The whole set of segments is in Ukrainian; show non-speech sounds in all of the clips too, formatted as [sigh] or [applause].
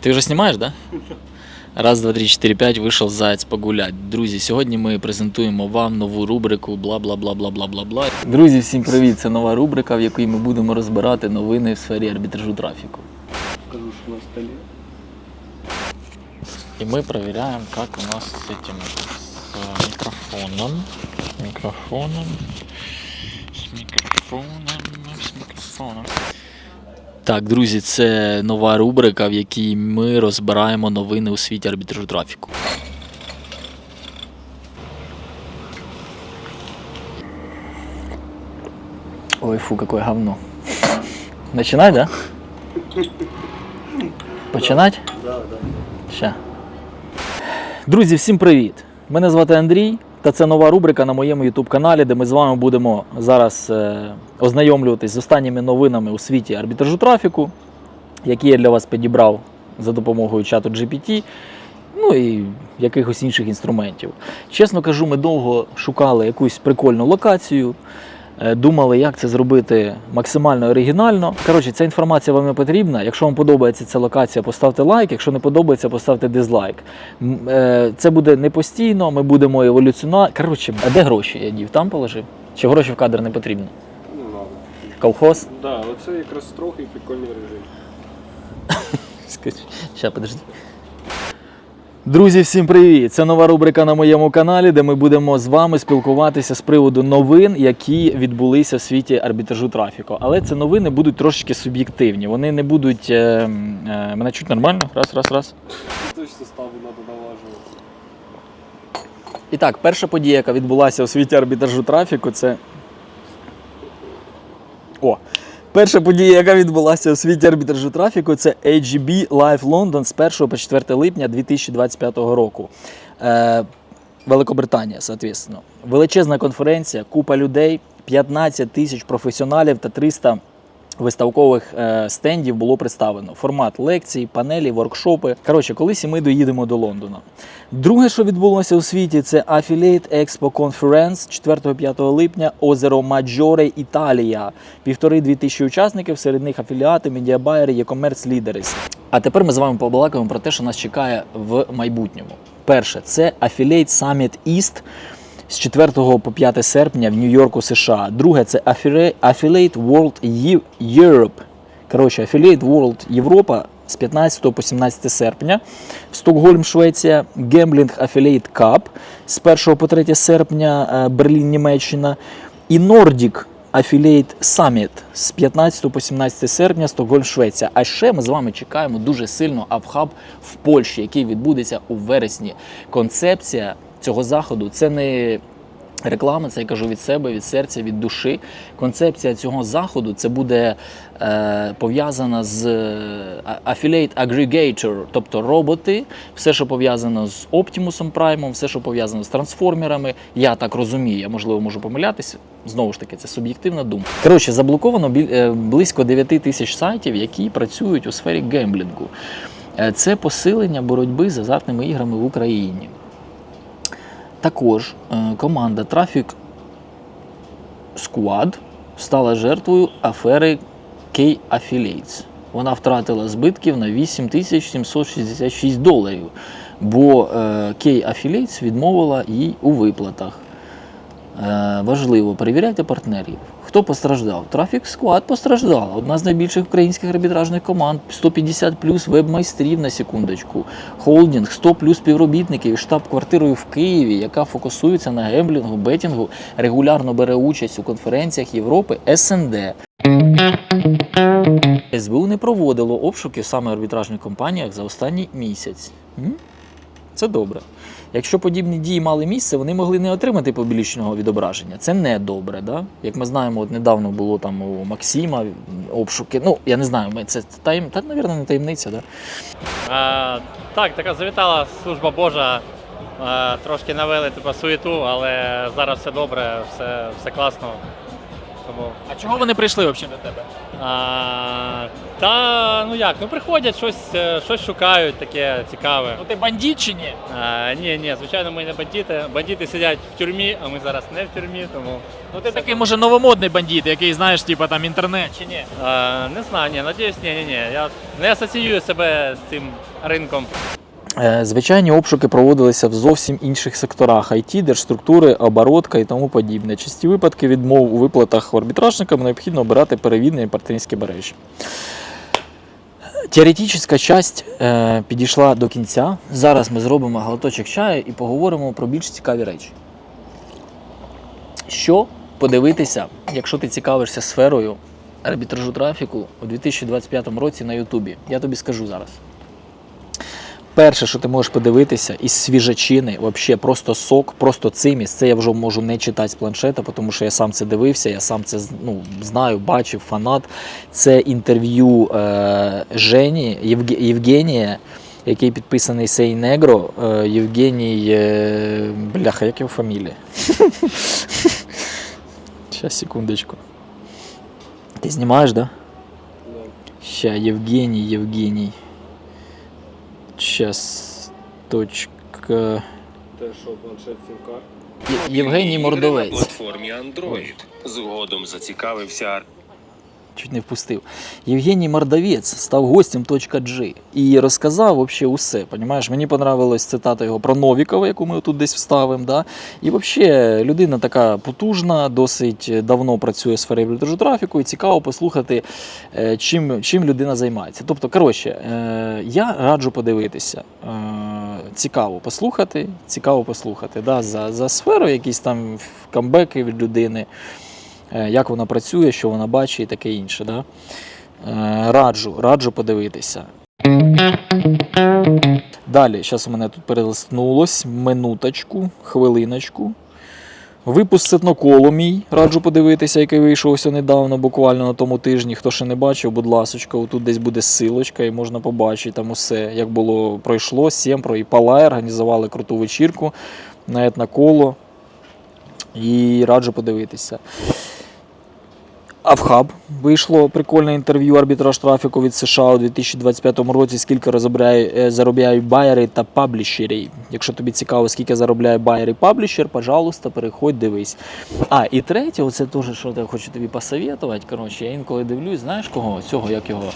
Ти вже знімаєш, да? Раз, два, три, чотири, п'ять, вийшов заяць погулять. Друзі, сьогодні ми презентуємо вам нову рубрику бла бла бла бла бла бла бла. Друзі, всім привіт! Це нова рубрика, в якій ми будемо розбирати новини в сфері арбітражу трафіку. Покажу, что на столе. И мы проверяем, как у нас с этим с микрофоном. Микрофоном. С микрофоном. С микрофоном. Так, друзі, це нова рубрика, в якій ми розбираємо новини у світі арбітражу трафіку. Ой, фу, какое говно. Начинать, да? Починать? Да, да. Ща. Друзі, всім привіт! Мене звати Андрій, та це нова рубрика на моєму YouTube каналі, де ми з вами будемо зараз е, ознайомлюватись з останніми новинами у світі арбітражу трафіку, які я для вас підібрав за допомогою чату GPT, ну і якихось інших інструментів. Чесно кажу, ми довго шукали якусь прикольну локацію. Е, Думали, як це зробити максимально оригінально. Коротше, ця інформація вам не потрібна. Якщо вам подобається ця локація, поставте лайк. Якщо не подобається, поставте дизлайк. Е, Це буде не постійно, ми будемо еволюціонувати. Коротше, а де гроші я дів? Там положив? Чи гроші в кадр не потрібно? Ну ладно. Колхоз? Да, оце якраз трохи прикольний режим. [laughs] Ща, подожди. Друзі, всім привіт! Це нова рубрика на моєму каналі, де ми будемо з вами спілкуватися з приводу новин, які відбулися в світі арбітражу трафіку. Але це новини будуть трошки суб'єктивні. Вони не будуть. Е, е, мене чуть нормально? Раз, раз, раз. Точно ставу треба налажувати. І так, перша подія, яка відбулася у світі арбітражу трафіку, це. О! Перша подія, яка відбулася у світі арбітражу трафіку, це AGB Live London з 1 по 4 липня 2025 року. Е, Великобританія, соответственно. Величезна конференція, купа людей, 15 тисяч професіоналів та 300 виставкових е, стендів було представлено. Формат лекцій, панелі, воркшопи. Коротше, колись і ми доїдемо до Лондона. Друге, що відбулося у світі, це Affiliate Expo Conference 4-5 липня, озеро Маджоре, Італія. Півтори-дві тисячі учасників, серед них афіліати, медіабайери, e-commerce лідери. А тепер ми з вами побалакаємо про те, що нас чекає в майбутньому. Перше, це Affiliate Summit East з 4 по 5 серпня в Нью-Йорку, США. Друге, це Affiliate World Europe. Коротше, Affiliate World Європа з 15 по 17 серпня. Стокгольм, Швеція, Gambling Affiliate Cup з 1 по 3 серпня, е, Берлін, Німеччина. І Nordic Affiliate Summit з 15 по 17 серпня, Стокгольм, Швеція. А ще ми з вами чекаємо дуже сильно Авхаб в Польщі, який відбудеться у вересні. Концепція цього заходу це не реклама, це я кажу від себе, від серця, від душі. Концепція цього заходу це буде е, пов'язана з е, Affiliate Aggregator, тобто роботи, все, що пов'язано з Optimus Prime, все, що пов'язано з трансформерами. Я так розумію, я можливо можу помилятися. Знову ж таки, це суб'єктивна думка. Коротше, заблоковано е, близько 9 тисяч сайтів, які працюють у сфері гемблінгу. Е, Це посилення боротьби з азартними іграми в Україні. Також е, команда Traffic Squad стала жертвою афери K-Affiliates. Вона втратила збитків на 8766 доларів, бо е, K-Affiliates відмовила їй у виплатах. Е, важливо, перевіряйте партнерів. Хто постраждав? Traffic Squad постраждала. Одна з найбільших українських арбітражних команд. 150 плюс веб-майстрів на секундочку. Холдинг, 100 плюс співробітників, штаб-квартирою в Києві, яка фокусується на гемблінгу, бетінгу, регулярно бере участь у конференціях Європи СНД. СБУ не проводило обшуків саме арбітражних компаніях за останній місяць. Це добре. Якщо подібні дії мали місце, вони могли не отримати публічного відображення. Це не добре. Да? Як ми знаємо, от недавно було там у Максима обшуки. Ну, я не знаю, це таєм... та, мабуть, не таємниця, да? А, так, така завітала служба Божа. Трошки навели типу, суєту, але зараз все добре, все, все класно. Тому А чого вони прийшли взагалі до тебе? а, та ну як, ну приходять щось, е, щось шукають таке цікаве. Ну ти бандит чи ні? А, ні, ні, звичайно, ми не бандити. Бандити сидять в тюрмі, а ми зараз не в тюрмі, тому Ну ти такий, може, новомодний бандит, який знаєш, типа там інтернет чи ні? а, не знаю, ні, надіюсь, ні, ні, ні. Я не асоціюю себе з цим ринком. Е, Звичайні обшуки проводилися в зовсім інших секторах IT, держструктури, оборотка і тому подібне. Часті випадки відмов у виплатах арбітражникам необхідно обирати перевідні партнерські мережі. Теоретична часть е, підійшла до кінця. Зараз ми зробимо глоточок чаю і поговоримо про більш цікаві речі. Що подивитися, якщо ти цікавишся сферою арбітражу трафіку у 2025 році на Ютубі? Я тобі скажу зараз. Перше, що ти можеш подивитися із свіжачини, взагалі просто сок, просто циміс. Це я вже можу не читати з планшета, тому що я сам це дивився, я сам це ну, знаю, бачив, фанат. Це інтерв'ю е, Жені Євге- Євгенія, який підписаний Сей Негро. Е, Євгеній. Е, бляха, як його фамілія? [laughs] Зараз, секундочку. Ти знімаєш? Да. Ща, Євгеній, Євгеній. Щас. Точка. Те, що планшет сімка. Євгеній Мордовець. на платформі Android. Згодом зацікавився Чуть не впустив. Євгеній Мордовець став гостем .g і розказав вообще усе. Понімаєш? Мені понравилась цитата його про Новікова, яку ми тут десь вставимо. Да? І взагалі людина така потужна, досить давно працює в сфері арбітражу трафіку, і цікаво послухати, е, чим, чим людина займається. Тобто, коротше, е, я раджу подивитися. Е, Цікаво послухати, цікаво послухати да, за, за сферу, якісь там камбеки від людини як вона працює, що вона бачить і таке інше. Да? Е, Раджу, раджу подивитися. Далі, зараз у мене тут перелистнулось. Минуточку, хвилиночку. Випуск ситноколу мій, раджу подивитися, який вийшов ось недавно, буквально на тому тижні. Хто ще не бачив, будь ласочка, тут десь буде силочка, і можна побачити там усе, як було пройшло. Сємпро і Палай організували круту вечірку на етноколо. І раджу подивитися. А в хаб вийшло прикольне інтерв'ю арбітраж трафіку від США у 2025 році. Скільки е, заробляють байери та паблішери. Якщо тобі цікаво, скільки заробляє байер і паблішер, пожалуйста, переходь, дивись. А, і третє, оце теж, що я хочу тобі посоветувати. Коротше, я інколи дивлюсь, знаєш кого? Цього, як його.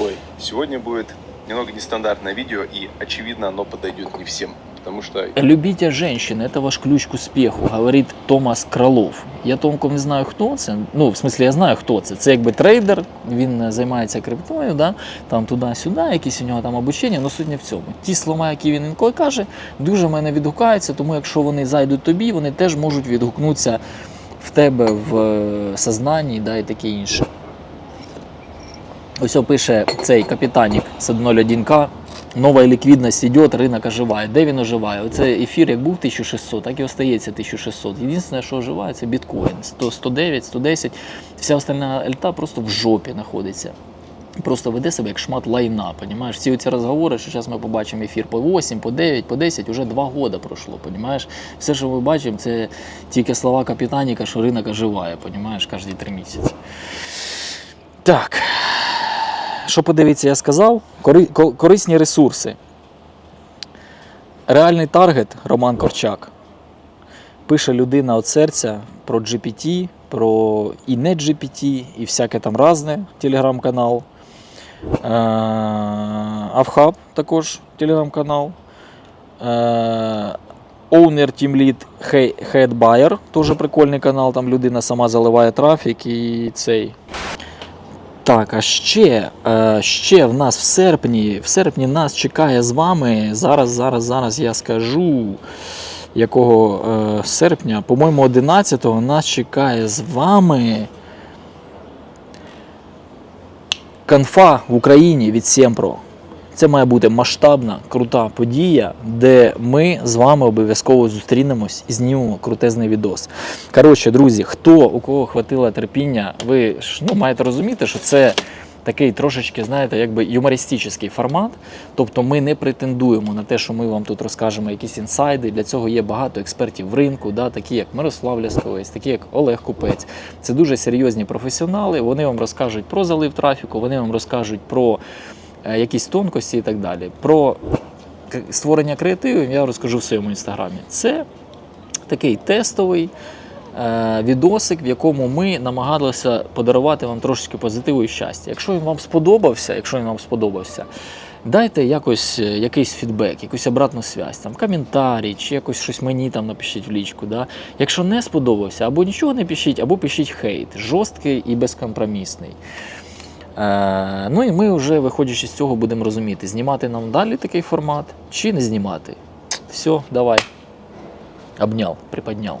Ой, сегодня будет немного нестандартное видео, и очевидно оно подойдет не всем, потому что Любите женщин, это ваш ключ к успеху, говорить Томас Кролов. Я толком не знаю, хто це. Ну, в смислі, я знаю, хто це. Це якби трейдер, він е, займається криптою, да? там туди-сюди, якісь у нього там обучення, але суть не в цьому. Ті слова, які він інколи каже, дуже в мене відгукаються, тому якщо вони зайдуть тобі, вони теж можуть відгукнутися в тебе в е, сознанні да, і таке інше. Ось пише цей капітанік з 101К. Нова ліквідність йде, ринок оживає. Де він оживає? Оце ефір як був 1600, так і остається 1600. Єдине, що оживає, це біткоін. 100, 109, 110. Вся остальна ельта просто в жопі знаходиться. Просто веде себе як шмат лайна, понімаєш? Всі ці розговори, що зараз ми побачимо ефір по 8, по 9, по 10, вже 2 роки пройшло, понімаєш? Все, що ми бачимо, це тільки слова капітаніка, що ринок оживає, понімаєш, кожні 3 місяці. Так. Що подивіться, я сказав? Корисні ресурси. Реальний таргет Роман Корчак. Пише людина від серця про GPT, про і не GPT, і всяке там разне телеграм-канал. Е, Авхаб також телеграм-канал. Е, Owner Team Lead Head Buyer, теж прикольний канал, там людина сама заливає трафік і цей. Так, а ще, е, ще в нас в серпні, в серпні нас чекає з вами. Зараз, зараз, зараз я скажу, якого е, серпня, по-моєму, 11-го нас чекає з вами. Конфа в Україні від Сємпро. Це має бути масштабна, крута подія, де ми з вами обов'язково зустрінемось і знімемо крутезний відос. Коротше, друзі, хто у кого хватило терпіння, ви ж ну, маєте розуміти, що це такий трошечки, знаєте, якби юмористичний формат. Тобто ми не претендуємо на те, що ми вам тут розкажемо якісь інсайди. Для цього є багато експертів в ринку, да, такі як Мирослав Лясковець, такі як Олег Купець. Це дуже серйозні професіонали. Вони вам розкажуть про залив трафіку, вони вам розкажуть про якісь тонкості і так далі. Про створення креативів я розкажу в своєму інстаграмі. Це такий тестовий е, відосик, в якому ми намагалися подарувати вам трошечки позитиву і щастя. Якщо він вам сподобався, якщо він вам сподобався, дайте якось е, якийсь фідбек, якусь обратну связь, там коментарі, чи якось щось мені там напишіть в лічку. Да? Якщо не сподобався, або нічого не пишіть, або пишіть хейт, жорсткий і безкомпромісний. Е, ну і ми вже, виходячи з цього, будемо розуміти, знімати нам далі такий формат чи не знімати. Все, давай. Обняв, приподняв.